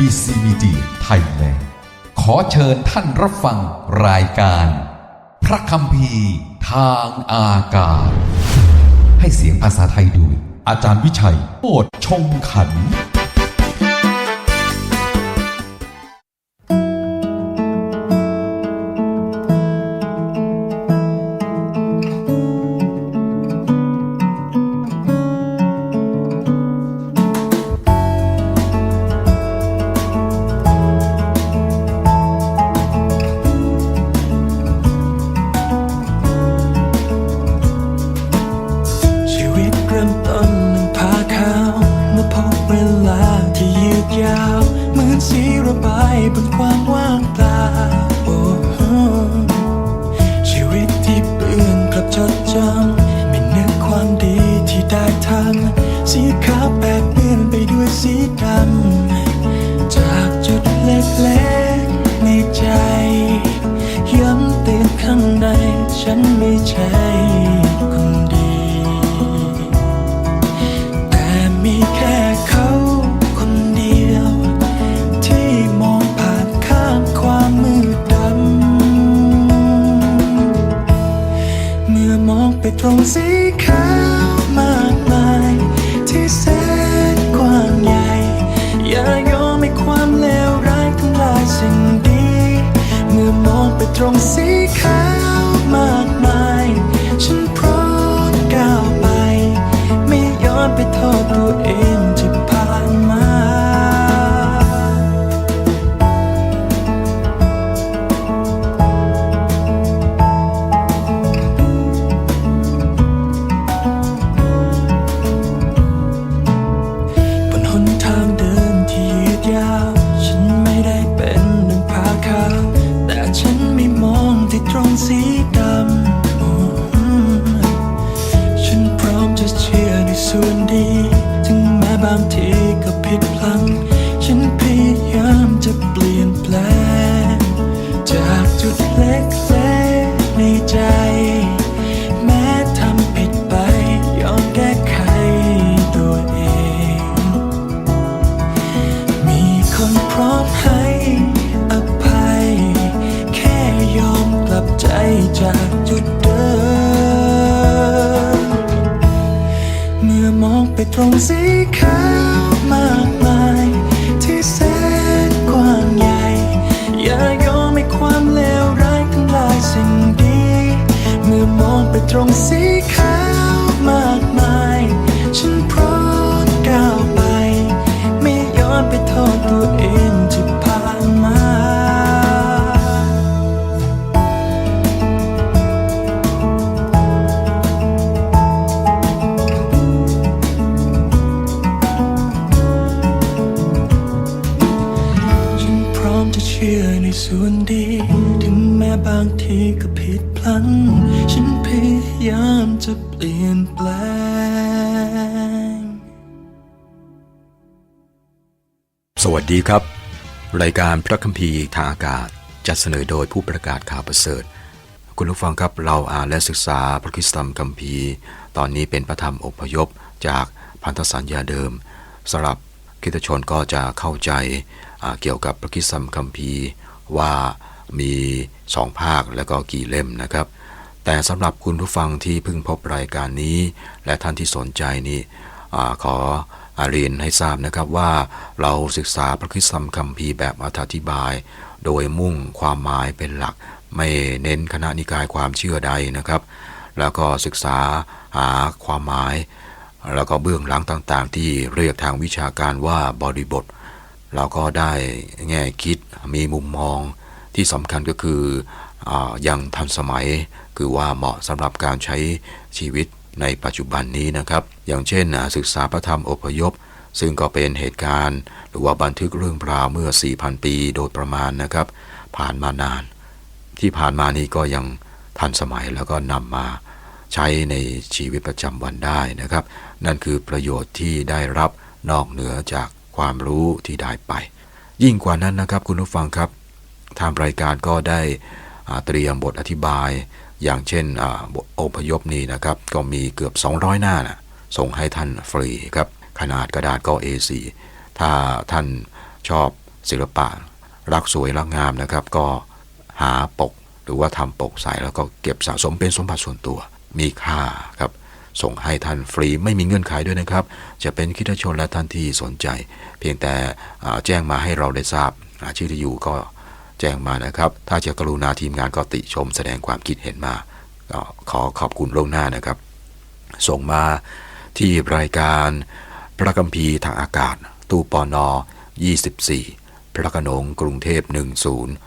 BBC Media Thailand ขอเชิญท่านรับฟังรายการ พระคำพีร์ทางอากาศ ให้เสียงภาษาไทยโดยอาจารย์วิชัยโอดชงขัน ไม่ รงสีขาว สวัสดีครับ รายการพระคัมภีร์ทางอากาศจัดเสนอโดยผู้ประกาศข่าวประเสริฐ คุณผู้ฟังครับเราอ่านและศึกษาพระคิสตธรรมคัมภีร์ ตอนนี้เป็นพระธรรมอพยพจากพันธสัญญาเดิมสำหรับคริสตชนก็จะเข้าใจเกี่ยวกับพระคิสตธรรมคัมภีร์ว่ามีสองภาคและก็กี่เล่มนะครับ แต่สำหรับคุณผู้ฟังที่เพิ่งพบรายการนี้ และท่านที่สนใจนี่อขอ เรียนให้ทราบนะครับว่าเราศึกษาพระคริสตธรรมคัมภีร์แบบอธิบาย โดยมุ่งความหมายเป็นหลัก ไม่เน้นคณะนิกายความเชื่อใดนะครับ แล้วก็ศึกษาหาความหมาย แล้วก็เบื้องหลังต่างๆ ที่เรียกทางวิชาการว่าบริบท เราก็ได้แง่คิดมีมุมมองที่สำคัญก็คืออยังทันสมัยคือว่าเหมาะสำหรับการใช้ชีวิต ในปัจจุบันนี้นะครับ อย่างเช่นศึกษาพระธรรมอพยพ ซึ่งก็เป็นเหตุการณ์ หรือว่าบันทึกเรื่องราวเมื่อ 4,000 ปีโดยประมาณนะครับ ผ่านมานาน ที่ผ่านมานี้ก็ยังทันสมัยแล้วก็นำมาใช้ในชีวิตประจำวันได้นะครับ นั่นคือประโยชน์ที่ได้รับนอกเหนือจากความรู้ที่ได้ไป ยิ่งกว่านั้นนะครับคุณผู้ฟังครับ ทางรายการก็ได้เตรียมบทอธิบาย อย่างเช่นอ่าบทอพยพนี้นะครับ ก็มีเกือบ 200 หน้านะส่งให้ท่านฟรีครับ ขนาดกระดาษก็ A4 ถ้าท่านชอบศิลปะ รักสวยรักงามนะครับ ก็หาปกหรือว่าทำปกใส่แล้วก็เก็บสะสมเป็นสมบัติส่วนตัว มีค่าครับ ส่งให้ท่านฟรีไม่มีเงื่อนไขด้วยนะครับ จะเป็นคริสตชนและท่านที่สนใจ เพียงแต่แจ้งมาให้เราได้ทราบอาชื่อที่อยู่ก็ แจ้งมานะครับ ถ้าจะกรุณาทีมงานก็ติชมแสดงความคิดเห็นมาก็ขอขอบคุณล่วงหน้านะครับ ส่งมาที่รายการพระกัมพีทางอากาศ ตู้ปอนอ24 พระโขนงกรุงเทพ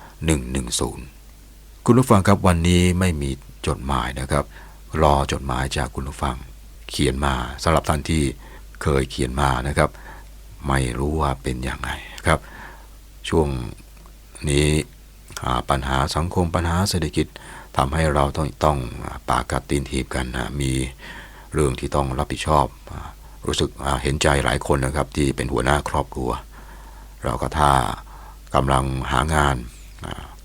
10110 คุณผู้ฟังครับวันนี้ไม่มีจดหมายนะครับ รอจดหมายจากคุณผู้ฟัง เขียนมาสำหรับท่านที่เคยเขียนมานะครับ ไม่รู้ว่าเป็นอย่างไรครับ ช่วง นี้ปัญหาสังคมปัญหาเศรษฐกิจทำให้เราต้องต้องปากกัดตีนถีบกันนะมีเรื่องที่ต้องรับผิดชอบ รู้สึกเห็นใจหลายคนนะครับที่เป็นหัวหน้าครอบครัว เราก็ถ้ากำลังหางาน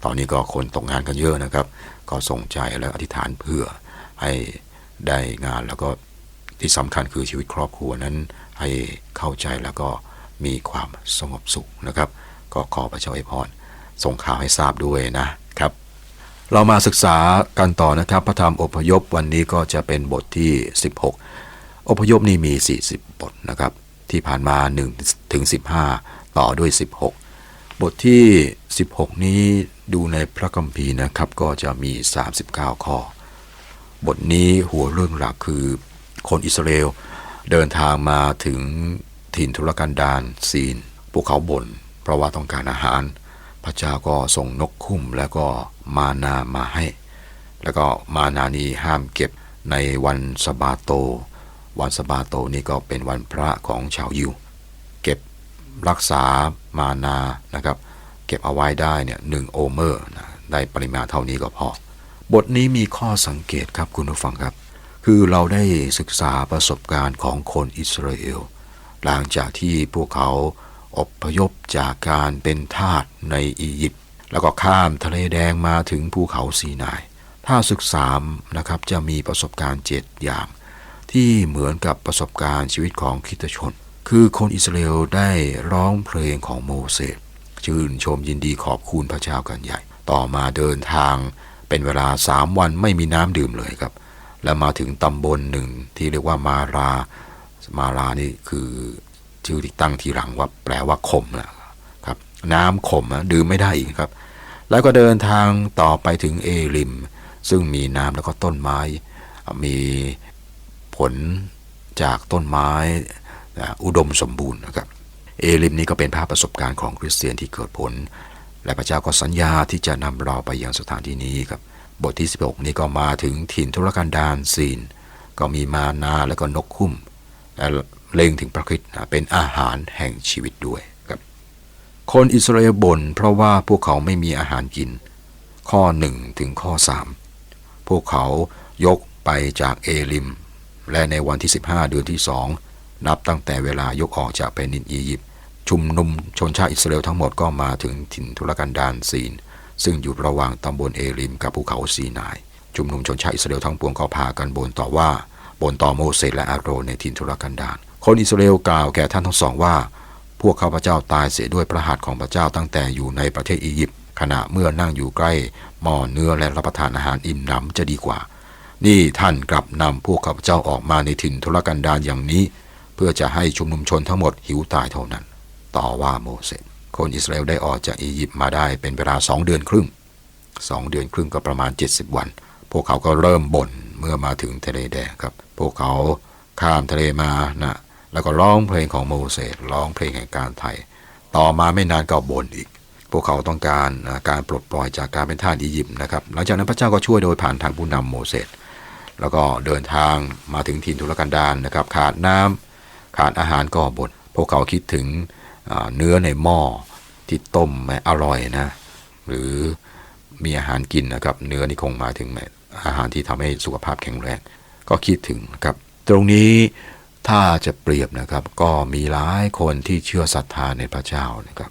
ตอนนี้ก็คนตกงานกันเยอะนะครับ ก็ส่งใจและอธิษฐานเพื่อให้ได้งานแล้วก็ที่สำคัญคือชีวิตครอบครัวนั้นให้เข้าใจแล้วก็มีความสงบสุขนะครับ ก็ขอพระเจ้าอวยพร ส่งข่าวให้ทราบด้วยนะครับ เรามาศึกษากันต่อนะครับ พระธรรมอพยพวันนี้ก็จะเป็นบทที่ 16 อพยพนี่มี 40 บทนะครับ ที่ผ่านมา1ถึง15 ต่อด้วย 16 บทที่ 16 นี้ดูในพระคัมภีร์นะครับก็จะมี 39 ข้อ บทนี้หัวเรื่องหลักคือคนอิสราเอลเดินทางมาถึงถิ่นทุรกันดารซีน พวกเขาบ่นเพราะว่าต้องการอาหาร ระเจ้าก็ส่งนกคุ้มแล้วก็มานามาให้ แล้วก็มานานี้ห้ามเก็บในวันสบาโต วันสบาโตนี่ก็เป็นวันพระของชาวยิว เก็บรักษามานานะครับ เก็บเอาไว้ได้เนี่ยหนึ่งโอเมอร์นะได้ปริมาณเท่านี้ก็พอ บทนี้มีข้อสังเกตครับคุณผู้ฟังครับ คือเราได้ศึกษาประสบการณ์ของคนอิสราเอล หลังจากที่พวกเขา อบพยพจากการเป็นทาสในอียิปต์แล้วก็ข้ามทะเลแดงมาถึงภูเขาซีนาย ถ้าศึกษานะครับจะมีประสบการณ์เจ็ดอย่าง ที่เหมือนกับประสบการณ์ชีวิตของคิตชน คือคนอิสราเอลได้ร้องเพลงของโมเสสชื่นชมยินดีขอบคุณพระเจ้ากันใหญ่ ต่อมาเดินทางเป็นเวลาสามวันไม่มีน้ำดื่มเลยครับ แล้วมาถึงตำบลหนึ่งที่เรียกว่ามารา มารานี่คือ ชื่อที่ตั้งทีหลังว่าแปลว่าขมนะครับ น้ำขมดื่มไม่ได้อีกครับ แล้วก็เดินทางต่อไปถึงเอริม ซึ่งมีน้ำแล้วก็ต้นไม้ มีผลจากต้นไม้อ่าอุดมสมบูรณ์นะครับ เอลิมนี้ก็เป็นภาพประสบการณ์ของคริสเตียนที่เกิดผล และพระเจ้าก็สัญญาที่จะนำเราไปยังสถานที่นี้ครับ บทที่ 16 นี้ก็มาถึงถิ่นทุรกันดารซีน ก็มีมานาแล้วก็นกคุ้มและ เล็งถึงพระคริสต์เป็นอาหารแห่งชีวิตด้วยครับ คนอิสราเอลบ่นเพราะว่าพวกเขาไม่มีอาหารกิน ข้อ 1 ถึงข้อ 3 พวกเขายกไปจากเอลิม และในวันที่ 15 เดือนที่2นับตั้งแต่เวลายกออกจากแผ่นดินอียิปต์ชุมนุมชนชาติอิสราเอลทั้งหมดก็มาถึงถิ่นทุรกันดารซีน ซึ่งอยู่ระหว่างตำบลเอลิมกับภูเขาซีนาย ชุมนุมชนชาติอิสราเอลทั้งปวงก็พากันบ่นต่อว่าบ่นต่อโมเสสและอาโรนในถิ่นทุรกันดาร คนอิสราเอลกล่าวแก่ท่านทั้งสองว่า พวกข้าพเจ้าตายเสียด้วยพระหัตถ์ของพระเจ้าตั้งแต่อยู่ในประเทศอียิปต์ขณะเมื่อนั่งอยู่ใกล้หม้อเนื้อและรับประทานอาหารอิ่มหนำจะดีกว่า นี่ท่านกลับนำพวกข้าพเจ้าออกมาในถิ่นทุรกันดารอย่างนี้ เพื่อจะให้ชุมนุมชนทั้งหมดหิวตายเท่านั้น ต่อว่าโมเสสคนอิสราเอลได้ออกจากอียิปต์มาได้เป็นเวลาสองเดือนครึ่งสองเดือนครึ่งก็ประมาณ 70 วัน พวกเขาก็เริ่มบ่นเมื่อมาถึงทะเลแดงครับ พวกเขาข้ามทะเลมานะ แล้วก็ร้องเพลงของโมเสสร้องเพลงแห่งการไถ่ต่อมาไม่นานก็บ่นอีก พวกเขาต้องการการปลดปล่อยจากการเป็นทาสอียิปต์นะครับหลังจากนั้นพระเจ้าก็ช่วยโดยผ่านทางผู้นำโมเสสแล้วก็เดินทางมาถึงถิ่นทุรกันดารนะครับ ขาดน้ำขาดอาหารก็บน่นพวกเขาคิดถึงเนื้อในหม้อที่ต้มไม่อร่อยนะ หรือมีอาหารกินนะครับ เนื้อนี่คงหมายถึงอาหารที่ทำให้สุขภาพแข็งแรงก็คิดถึงนะครับ ตรงนี้ ถ้าจะเปรียบนะครับ ก็มีหลายคนที่เชื่อศรัทธาในพระเจ้านะครับ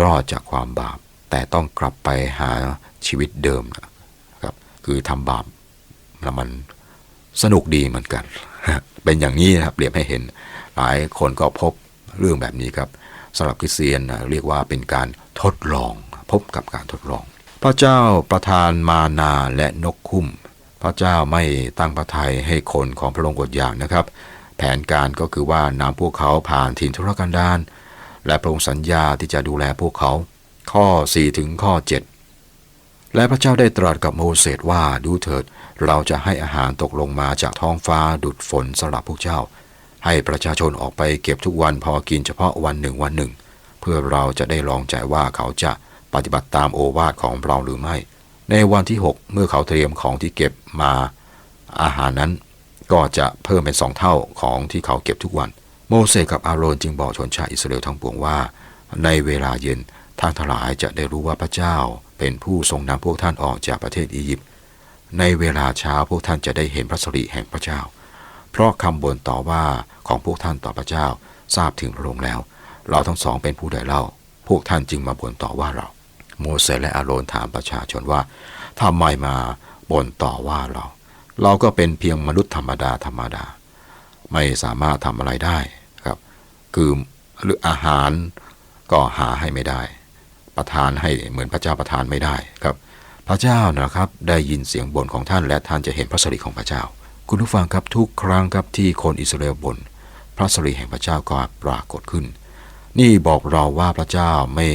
รอดจากความบาป แต่ต้องกลับไปหาชีวิตเดิมนะครับ คือทำบาปแล้วมันสนุกดีเหมือนกัน เป็นอย่างนี้นะครับเปรียบให้เห็น หลายคนก็พบเรื่องแบบนี้ครับสำหรับคริสเตียนนะเรียกว่าเป็นการทดลอง พบกับการทดลอง พระเจ้าประทานมานาและนกคุ้ม พระเจ้าไม่ตั้งพระทัยให้คนของพระองค์อดอยากนะครับ แผนการก็คือว่านำพวกเขาผ่านถิ่นทุรกันดารและพระองค์สัญญาที่จะดูแลพวกเขา ข้อ 4 ถึงข้อ 7 และพระเจ้าได้ตรัสกับโมเสสว่าดูเถิด เราจะให้อาหารตกลงมาจากท้องฟ้าดุดฝนสำหรับพวกเจ้า ให้ประชาชนออกไปเก็บทุกวันพอกินเฉพาะวันหนึ่งวันหนึ่ง เพื่อเราจะได้ลองใจว่าเขาจะปฏิบัติตามโอวาทของเราหรือไม่ ในวันที่ 6 เมื่อเขาเตรียมของที่เก็บมาอาหารนั้น ก็จะเพิ่มเป็นสองเท่าของที่เขาเก็บทุกวัน โมเสสกับอาโรนจึงบอกชนชาติอิสราเอลทั้งปวงว่า ในเวลาเย็นทางทลายจะได้รู้ว่าพระเจ้าเป็นผู้ทรงนำพวกท่านออกจากประเทศอียิปต์ในเวลาเช้าพวกท่านจะได้เห็นพระสิริแห่งพระเจ้า เพราะคำบ่นต่อว่าของพวกท่านต่อพระเจ้าทราบถึงพระองค์แล้ว เราทั้งสองเป็นผู้ใดเล่า พวกท่านจึงมาบ่นต่อว่าเรา โมเสสและอาโรนถามประชาชนว่าทำไมมาบ่นต่อว่าเรา เราก็เป็นเพียงมนุษย์ธรรมดาธรรมดา ไม่สามารถทำอะไรได้ครับ คือหรืออาหารก็หาให้ไม่ได้ ประทานให้เหมือนพระเจ้าประทานไม่ได้ครับ พระเจ้านะครับได้ยินเสียงบ่นของท่านและท่านจะเห็นพระสิริของพระเจ้า คุณผู้ฟังครับทุกครั้งครับที่คนอิสราเอลบ่นพระสิริแห่งพระเจ้าก็ปรากฏขึ้น นี่บอกเราว่าพระเจ้าไม่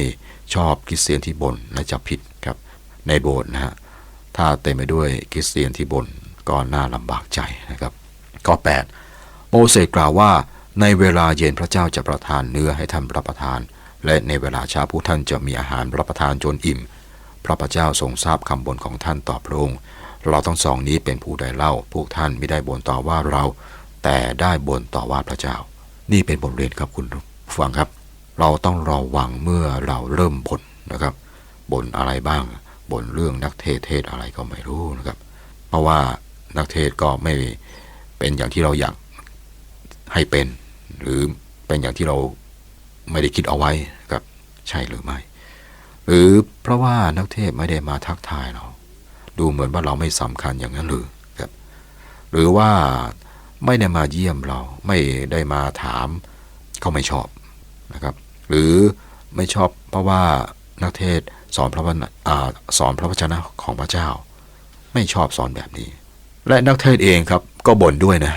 ชอบคริสเตียนที่บ่นและจะผิดครับ ในโบสถ์นะฮะถ้าเต็มไปด้วยคริสเตียนที่บ่น ก็น่าลำบากใจนะครับข้อ 8 โมเสสกล่าวว่า ในเวลาเย็นพระเจ้าจะประทานเนื้อให้ท่านรับประทาน และในเวลาเช้าผู้ท่านจะมีอาหารรับประทานจนอิ่ม พระพระเจ้าทรงทราบคำบ่นของท่านต่อพระองค์เราทั้งสองนี้เป็นผู้ใดเล่า พวกท่านไม่ได้บ่นต่อว่าเรา แต่ได้บ่นต่อว่าพระเจ้า นี่เป็นบทเรียนครับคุณฟังครับ เราต้องระวังเมื่อเราเริ่มบ่นนะครับบ่นอะไรบ้างบ่นเรื่องนักเทศเทศอะไรก็ไม่รู้นะครับ เพราะว่า นักเทศก็ไม่เป็นอย่างที่เราอยากให้เป็น หรือเป็นอย่างที่เราไม่ได้คิดเอาไว้ครับใช่หรือไม่ หรือเพราะว่านักเทศไม่ได้มาทักทายเรา ดูเหมือนว่าเราไม่สำคัญอย่างนั้นหรือครับ หรือว่าไม่ได้มาเยี่ยมเรา ไม่ได้มาถามเขาไม่ชอบนะครับ หรือไม่ชอบเพราะว่านักเทศสอนพระวจนสอนพระวจนะของพระเจ้า ไม่ชอบสอนแบบนี้ และนักเทศเองครับก็บ่นด้วยนะ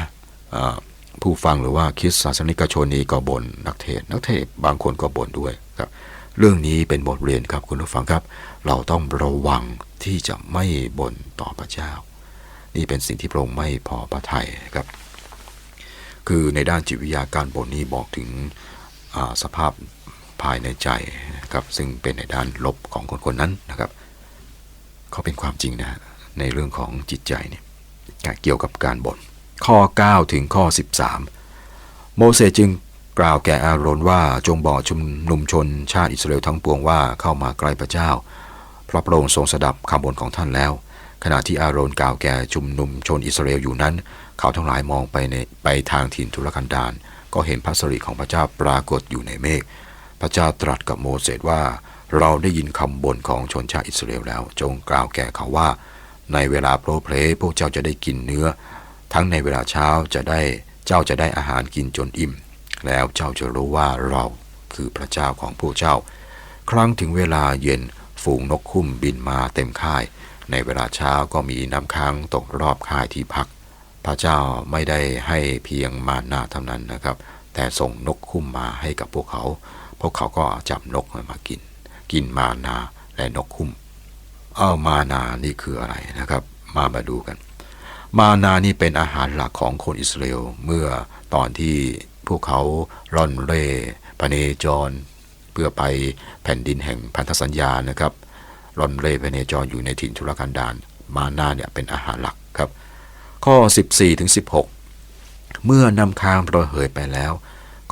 ผู้ฟังหรือว่าคริสตศาสนิกชนนี้ก็บ่นนักเทศนักเทศบางคนก็บ่นด้วยครับเรื่องนี้เป็นบทเรียนครับคุณผู้ฟังครับ เราต้องระวังที่จะไม่บ่นต่อพระเจ้า นี่เป็นสิ่งที่พระองค์ไม่พอพระทัยครับ คือในด้านจิตวิทยาการบ่นนี้บอกถึงสภาพภายในใจนะครับ ซึ่งเป็นในด้านลบของคนคนนั้นนะครับเขาเป็นความจริงนะในเรื่องของจิตใจเนี่ย เกี่ยวกับการบ่นข้อ 9 ถึงข้อ 13 โมเสสจึงกล่าวแก่อาโรนว่าจงบอกชุมนุมชนชาติอิสราเอลทั้งปวงว่าเข้ามาใกล้พระเจ้าเพราะพระองค์ทรงสดับคำบ่นของท่านแล้ว ขณะที่อาโรนกล่าวแก่ชุมนุมชนอิสราเอลอยู่นั้น เขาทั้งหลายมองไปในไปทางถิ่นทุรกันดารก็เห็นพระสิริของพระเจ้าปรากฏอยู่ในเมฆพระเจ้าตรัสกับโมเสสว่า เราได้ยินคำบ่นของชนชาติอิสราเอลแล้ว จงกล่าวแก่เขาว่า ในเวลาโปรเพลพวกเจ้าจะได้กินเนื้อ ทั้งในเวลาเช้าจะได้เจ้าจะได้อาหารกินจนอิ่ม แล้วเจ้าจะรู้ว่าเราคือพระเจ้าของพวกเจ้า ครั้งถึงเวลาเย็นฝูงนกคุ้มบินมาเต็มค่าย ในเวลาเช้าก็มีน้ำค้างตกรอบค่ายที่พัก พระเจ้าไม่ได้ให้เพียงมานาเท่านั้นนะครับ แต่ส่งนกคุ้มมาให้กับพวกเขา พวกเขาก็จับนกมากิน กินมานาและนกคุ้ม เอามานานี่คืออะไรนะครับ มามาดูกัน มานานี่เป็นอาหารหลักของคนอิสราเอลเมื่อตอนที่พวกเขาร่อนเร่พเนจร เพื่อไปแผ่นดินแห่งพันธสัญญานะครับ ร่อนเร่พเนจรอยู่ในถิ่นทุรกันดารมานาเนี่ยเป็นอาหารหลักครับ ข้อ 14ถึง16 เมื่อนำค้างระเหยไปแล้ว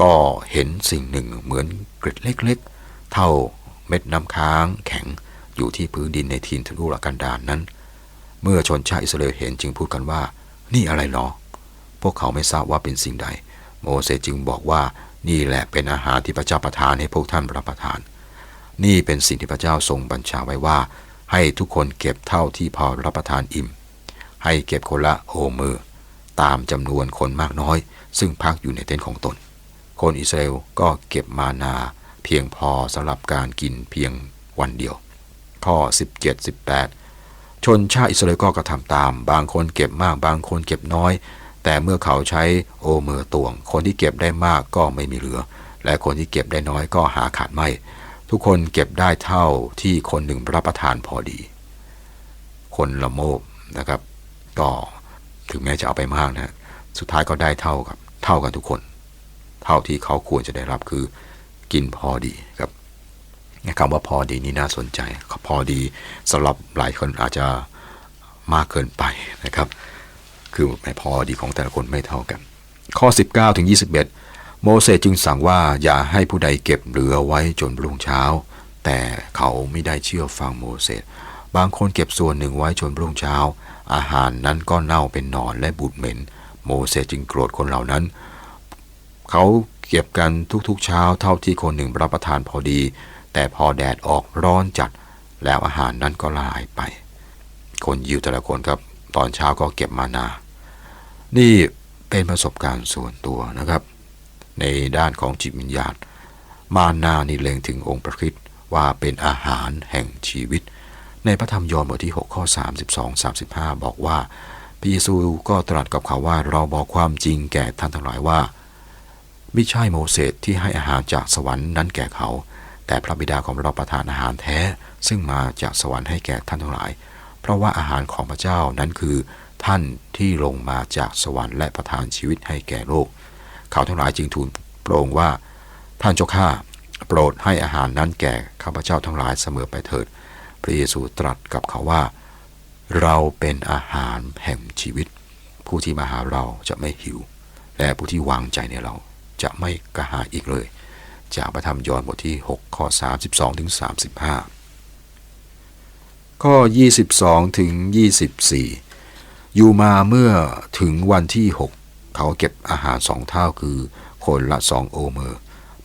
ก็เห็นสิ่งหนึ่งเหมือนกร็ดเล็กๆ เท่าเม็ดน้ำค้างแข็ง อยู่ที่พื้นดินในถิ่นทุรกันดารนนั้น เมื่อชนชาติอิสราเอลเห็นจึงพูดกันว่า นี่อะไรหรอพวกเขาไม่ทราบว่าเป็นสิ่งใด โมเสสจึงบอกว่านี่แหละเป็นอาหารที่พระเจ้าประทานให้พวกท่านรับประทาน นี่เป็นสิ่งที่พระเจ้าทรงบัญชาไว้ว่า ให้ทุกคนเก็บเท่าที่พอรับประทานอิ่ม ให้เก็บคนละโอมือ ตามจำนวนคนมากน้อย ซึ่งพักอยู่ในเต็นท์ของตน คนอิสราเอลก็เก็บมานาเพียงพอสำหรับการกินเพียงวันเดียว ข้อ 17 18 ชนชาติอิสราเอลก็กระทำตาม บางคนเก็บมากบางคนเก็บน้อย แต่เมื่อเขาใช้โอเมอร์ตวง คนที่เก็บได้มากก็ไม่มีเหลือ และคนที่เก็บได้น้อยก็หาขาดไม่ ทุกคนเก็บได้เท่าที่คนหนึ่งรับประทานพอดี คนละโมบนะครับก็ถึงแม้จะเอาไปมากนะสุดท้ายก็ได้เท่ากับ เท่ากันทุกคน เท่าที่เขาควรจะได้รับคือกินพอดีครับ คำว่าพอดีนี่น่าสนใจ พอดีสำหรับหลายคนอาจจะมากเกินไปนะครับ คือไม่พอดีของแต่ละคนไม่เท่ากัน ข้อ 19ถึง21 โมเสสจึงสั่งว่าอย่าให้ผู้ใดเก็บเหลือไว้จนรุ่งเช้า แต่เขาไม่ได้เชื่อฟังโมเสสบางคนเก็บส่วนหนึ่งไว้จนรุ่งเช้า อาหารนั้นก็เน่าเป็นหนอนและบูดเหม็น โมเสสจึงโกรธคนเหล่านั้น เขาเก็บกันทุกๆเช้าเท่าที่คนหนึ่งรับประทานพอดี แต่พอแดดออกร้อนจัด แล้วอาหารนั้นก็ละลายไป คนยิวแต่ละคนครับ ตอนเช้าก็เก็บมานา นี่เป็นประสบการณ์ส่วนตัวนะครับ ในด้านของจิตวิญญาณ มานานี่เล็งถึงองค์พระคริสต์ว่าเป็นอาหารแห่งชีวิต ในพระธรรมยอห์นบทที่ 6 ข้อ 32 35 บอกว่าพระเยซูก็ตรัสกับเขาว่าเราบอกความจริงแก่ท่านทั้งหลายว่า ไม่ใช่โมเสสที่ให้อาหารจากสวรรค์นั้นแก่เขา แต่พระบิดาของเราประทานอาหารแท้ ซึ่งมาจากสวรรค์ให้แก่ท่านทั้งหลาย เพราะว่าอาหารของพระเจ้านั้นคือ ท่านที่ลงมาจากสวรรค์และประทานชีวิตให้แก่โลก เขาทั้งหลายจึงทูลโปรงว่า ท่านเจ้าข้าโปรดให้อาหารนั้นแก่ข้าพเจ้าทั้งหลายเสมอไปเถิด พระเยซูตรัสกับเขาว่า เราเป็นอาหารแห่งชีวิต ผู้ที่มาหาเราจะไม่หิว และผู้ที่วางใจในเราจะไม่กระหายอีกเลย จากพระธรรมยอห์นบทที่ 6 ข้อ 32 ถึง 35 ข้อ 22 ถึง 24 อยู่มาเมื่อถึงวันที่ 6 เขาเก็บอาหารสองเท่าคือคนละสองโอเมอร์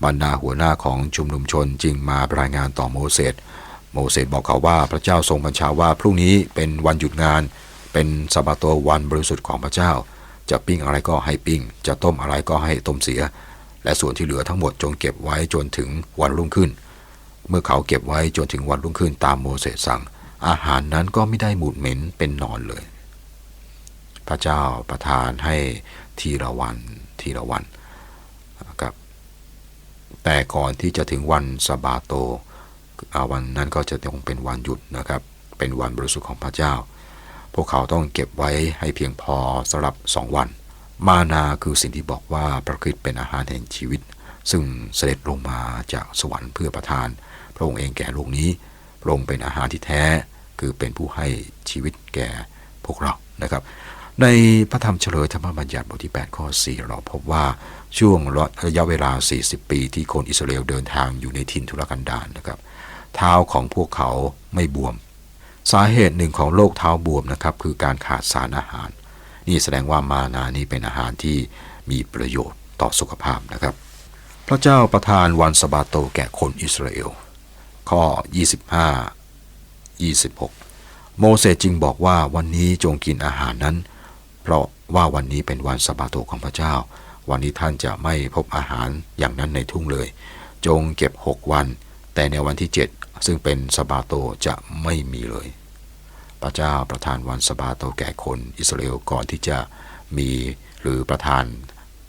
บรรดาหัวหน้าของชุมนุมชนจึงมารายงานต่อโมเสส โมเสสบอกเขาว่าพระเจ้าทรงบัญชาว่าพรุ่งนี้เป็นวันหยุดงาน เป็นสบาโตวันบริสุทธิ์ของพระเจ้า จะปิ้งอะไรก็ให้ปิ้ง จะต้มอะไรก็ให้ต้มเสีย และส่วนที่เหลือทั้งหมดจงเก็บไว้จนถึงวันรุ่งขึ้น เมื่อเขาเก็บไว้จนถึงวันรุ่งขึ้นตามโมเสสสั่ง อาหารนั้นก็ไม่ได้บูดเหม็นเป็นนอนเลย พระเจ้าประทานให้ทีละวันทีละวันนะครับแต่ก่อนที่จะถึงวันสบาโตวันนั้นก็จะต้องเป็นวันหยุดนะครับ เป็นวันบริสุทธิ์ของพระเจ้า พวกเขาต้องเก็บไว้ให้เพียงพอสำหรับสองวัน มานาคือสิ่งที่บอกว่าพระคริสต์เป็นอาหารแห่งชีวิต ซึ่งเสด็จลงมาจากสวรรค์เพื่อประทาน พระองค์เองแก่โลกนี้ พระองค์เป็นอาหารที่แท้คือเป็นผู้ให้ชีวิตแก่พวกเรานะครับ ในพระธรรมเฉลยธรรมบัญญัติบทที่ 8 ข้อ 4 เราพบว่าช่วงระยะเวลา 40 ปีที่คนอิสราเอลเดินทางอยู่ในถิ่นทุรกันดารนะครับ เท้าของพวกเขาไม่บวม สาเหตุหนึ่งของโรคเท้าบวมนะครับคือการขาดสารอาหาร นี่แสดงว่ามานานี้เป็นอาหารที่มีประโยชน์ต่อสุขภาพนะครับ พระเจ้าประทานวันสะบาโตแก่คนอิสราเอล ข้อ 25 26 โมเสสจึงบอกว่าวันนี้จงกินอาหารนั้น เพราะว่าวันนี้เป็นวันสะบาโตของพระเจ้า วันนี้ท่านจะไม่พบอาหารอย่างนั้นในทุ่งเลย จงเก็บ 6 วัน แต่ในวันที่ 7 ซึ่งเป็นสะบาโตจะไม่มีเลย พระเจ้าประทานวันสบาโตแก่คนอิสราเอลก่อนที่จะมีหรือประทาน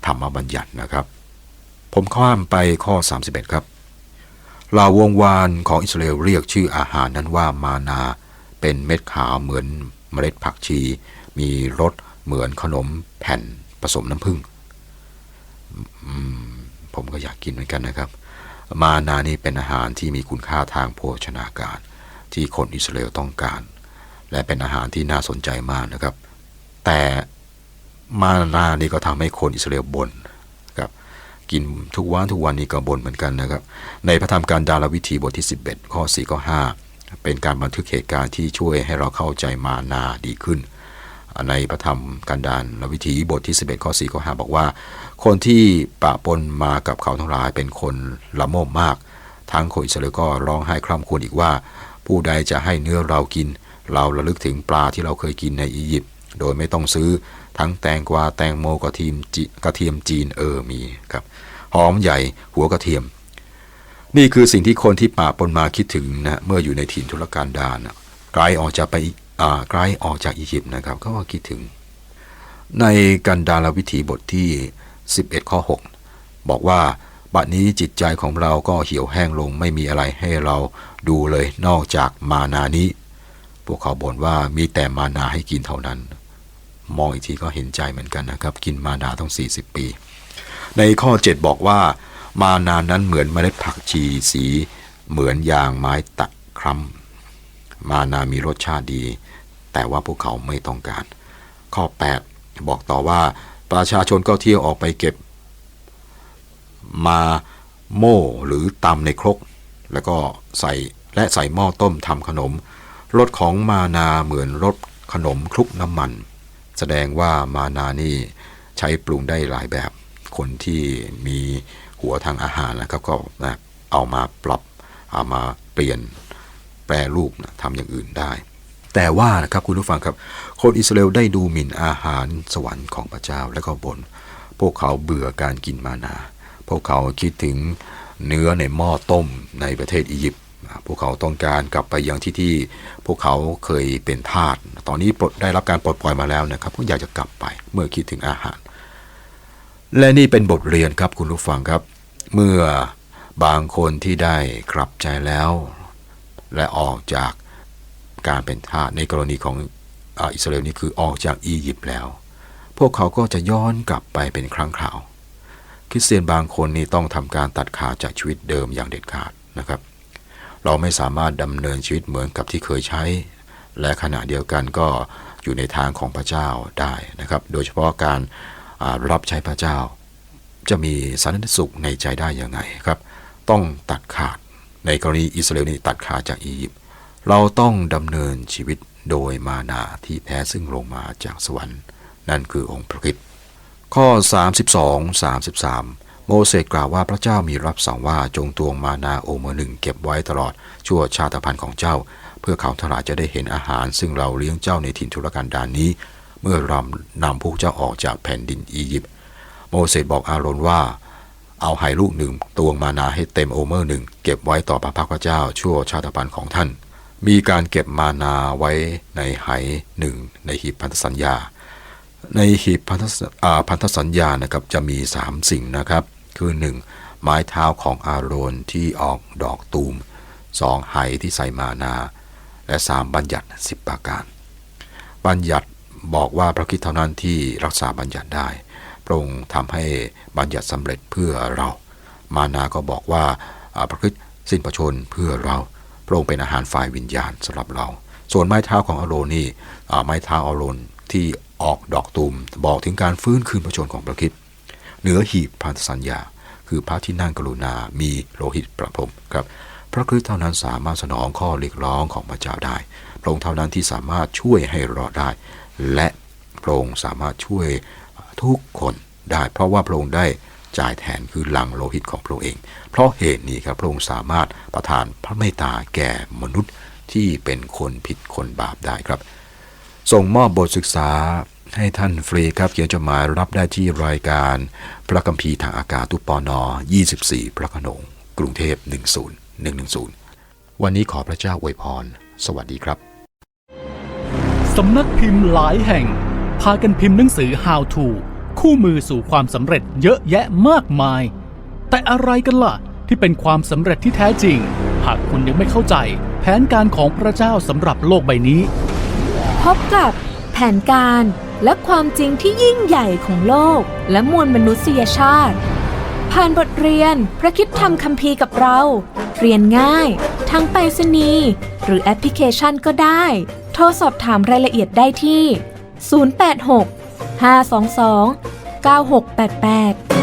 ธรรมบัญญัตินะครับ ผมข้ามไปข้อ 31 ครับเหล่าวงวานของอิสราเอลเรียกชื่ออาหารนั้นว่ามานา เป็นเม็ดขาวเหมือนเมล็ดผักชี มีรสเหมือนขนมแผ่นผสมน้ำผึ้งผมก็อยากกินเหมือนกันนะครับ มานานี่เป็นอาหารที่มีคุณค่าทางโภชนาการ ที่คนอิสราเอลต้องการ และเป็นอาหารที่น่าสนใจมากนะครับ แต่มานานี่ก็ทำให้คนอิสราเอลบ่นครับกินทุกวันทุกวันนี้ก็บ่นเหมือนกันนะครับ ในพระธรรมการดาลวิธีบทที่ 11 ข้อ4ข้อ5เป็นการบันทึกเหตุการณ์ที่ช่วยให้เราเข้าใจมานาดีขึ้น ในพระธรรมการดาลวิธีบทที่ 11 ข้อ4ข้อ5บอกว่า คนที่ปะปนมากับเขาทั้งหลายเป็นคนละโมบมาก ทั้งคนอิสราเอลก็ร้องไห้คร่ำครวญอีกว่า ผู้ใดจะให้เนื้อเรากิน เราระลึกถึงปลาที่เราเคยกินในอียิปต์โดยไม่ต้องซื้อทั้งแตงกวาแตงโมกระเทียมจีกระเทียมจีนเออมีครับหอมใหญ่หัวกระเทียม นี่คือสิ่งที่คนที่ป่าปนมาคิดถึงนะเมื่ออยู่ในถิ่นทุรกันดารนไกลออกจากไปอ่าไกลออกจากอียิปต์นะครับก็ว่าคิดถึง ในกันดารวิถีบทที่ 11 ข้อ 6 บอกว่าบัดนี้จิตใจของเราก็เหี่ยวแห้งลงไม่มีอะไรให้เราดูเลยนอกจากมานานี้ วกเขาบ่นว่ามีแต่มานาให้กินเท่านั้น มองอีกทีก็เห็นใจเหมือนกันนะครับ กินมานาต้อง 40 ปี ในข้อ 7 บอกว่า มานานั้นเหมือนเมล็ดผักชีสีเหมือนยางไม้ตะคร้ำมานามีรสชาติดี แต่ว่าพวกเขาไม่ต้องการ ข้อ 8 บอกต่อว่าประชาชนก็เที่ยวออกไปเก็บ มาโม่หรือตำในครก แล้วก็ใส่และใส่หม้อต้มทำขนม รสของมานาเหมือนรสขนมคลุกน้ำมัน แสดงว่ามานานี่ใช้ปรุงได้หลายแบบ คนที่มีหัวทางอาหารนะครับก็นะเอามาปรับเอามาเปลี่ยนแปรรูปนะทำอย่างอื่นได้ แต่ว่านะครับคุณผู้ฟังครับ คนอิสราเอลได้ดูหมิ่นอาหารสวรรค์ของพระเจ้าและก็บน่นพวกเขาเบื่อการกินมานา พวกเขาคิดถึงเนื้อในหม้อต้มในประเทศอียิปต์ พวกเขาต้องการกลับไปยังที่ที่พวกเขาเคยเป็นทาส ตอนนี้ปลดได้รับการปลดปล่อยมาแล้วนะครับก็อยากจะกลับไปเมื่อคิดถึงอาหาร และนี่เป็นบทเรียนครับคุณผู้ฟังครับ เมื่อบางคนที่ได้กลับใจแล้ว และออกจากการเป็นทาสในกรณีของอาอิสราเอลนี่คือออกจากอียิปต์แล้ว พวกเขาก็จะย้อนกลับไปเป็นครั้งคราวคริสเตียนบางคนนี่ต้องทำการตัดขาดจากชีวิตเดิมอย่างเด็ดขาดนะครับ เราไม่สามารถดำเนินชีวิตเหมือนกับที่เคยใช้ และขณะเดียวกันก็อยู่ในทางของพระเจ้าได้นะครับ โดยเฉพาะการรับใช้พระเจ้า จะมีสันติสุขในใจได้ยังไงครับ ต้องตัดขาดในกรณีอิสราเอลนี่ตัดขาดจากอียิปต์เราต้องดำเนินชีวิตโดยมานาที่แท้ซึ่งลงมาจากสวรรค์ นั่นคือองค์พระคริสต์ข้อ 32 33 โมเสสกล่าวว่าพระเจ้ามีรับสั่งว่าจงตวงมานาโอเมอร์หนึ่งเก็บไว้ตลอด ชั่วชาติพันธุ์ของเจ้า เพื่อเขาทั้งหลายจะได้เห็นอาหาร ซึ่งเราเลี้ยงเจ้าในถิ่นทุรกันดารนี้ เมื่อรานำพวกเจ้าออกจากแผ่นดินอียิปต์โมเสสบอกอาโรนว่าเอาไหลูกหนึ่งตวงมานาให้เต็มโอเมอร์หนึ่งเก็บไว้ต่อพระพักพระเจ้าชั่วชาติพันธุ์ของท่าน มีการเก็บมานาไว้ในไหหนึ่งในหีบพันธสัญญา ในหีบพันธสอ่าพันธสัญญานะครับจะมี 3 สิ่งนะครับ คือ 1. ไม้เท้าของอาโรนที่ออกดอกตูม 2. ไหที่ใส่มานา และ 3. บัญญัติ 10 ประการ บัญญัติบอกว่าพระคริสต์เท่านั้นที่รักษาบัญญัติได้ พระองค์ทำให้บัญญัติสำเร็จเพื่อเรา มานาก็บอกว่าพระคริสต์สิ้นพระชนเพื่อเรา พระองค์เป็นอาหารฝ่ายวิญญาณสำหรับเรา ส่วนไม้เท้าของอาโรนนี่ไม้เท้าอาโรนที่ ออกดอกตูมบอกถึงการฟื้นคืนพระชนของพระคริสต์เหนือหีบพันธสัญญา คือพระที่นั่งกรุณา มีโลหิตประพรมครับ พระคริสต์เท่านั้นสามารถสนองข้อเรียกร้องของพระเจ้าได้ พระองค์เท่านั้นที่สามารถช่วยให้รอดได้ และพระองค์สามารถช่วยทุกคนได้ เพราะว่าพระองค์ได้จ่ายแทนคือหลังโลหิตของพระองค์เอง เพราะเหตุนี้ครับพระองค์สามารถประทานพระเมตตาแก่มนุษย์ที่เป็นคนผิดคนบาปได้ครับ ส่งมอบบทศึกษา ให้ท่านฟรีครับ เขียนจดหมายรับได้ที่รายการ พระคัมภีร์ทางอากาศตุปอนอ24 พระโขนง กรุงเทพ 10110 วันนี้ขอพระเจ้าอวยพร สวัสดีครับ สำนักพิมพ์หลายแห่ง พากันพิมพ์หนังสือ How to คู่มือสู่ความสำเร็จเยอะแยะมากมาย แต่อะไรกันล่ะ ที่เป็นความสำเร็จที่แท้จริง หากคุณยังไม่เข้าใจ แผนการของพระเจ้าสำหรับโลกใบนี้ พบกับแผนการ และความจริงที่ยิ่งใหญ่ของโลก และมวลมนุษยชาติ ผ่านบทเรียนพระคิดธรรมคัมภีร์กับเรา เรียนง่าย ทั้งไปรษณีย์หรือแอปพลิเคชันก็ได้ โทรสอบถามรายละเอียดได้ที่ 086 522 9688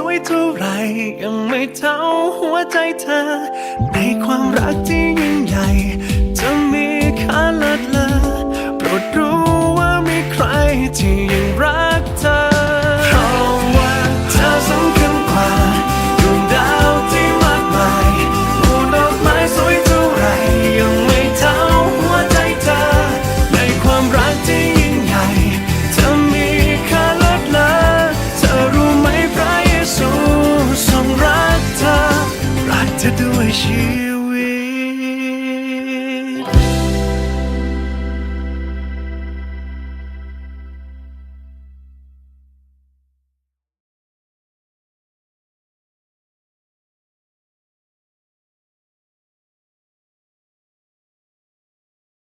สวยเท่าไรยังไม่เท่าหัวใจเธอ ในความรักที่ยิ่งใหญ่ จะมีค่าลิศเลอโปรดรู้ว่ามีใครที่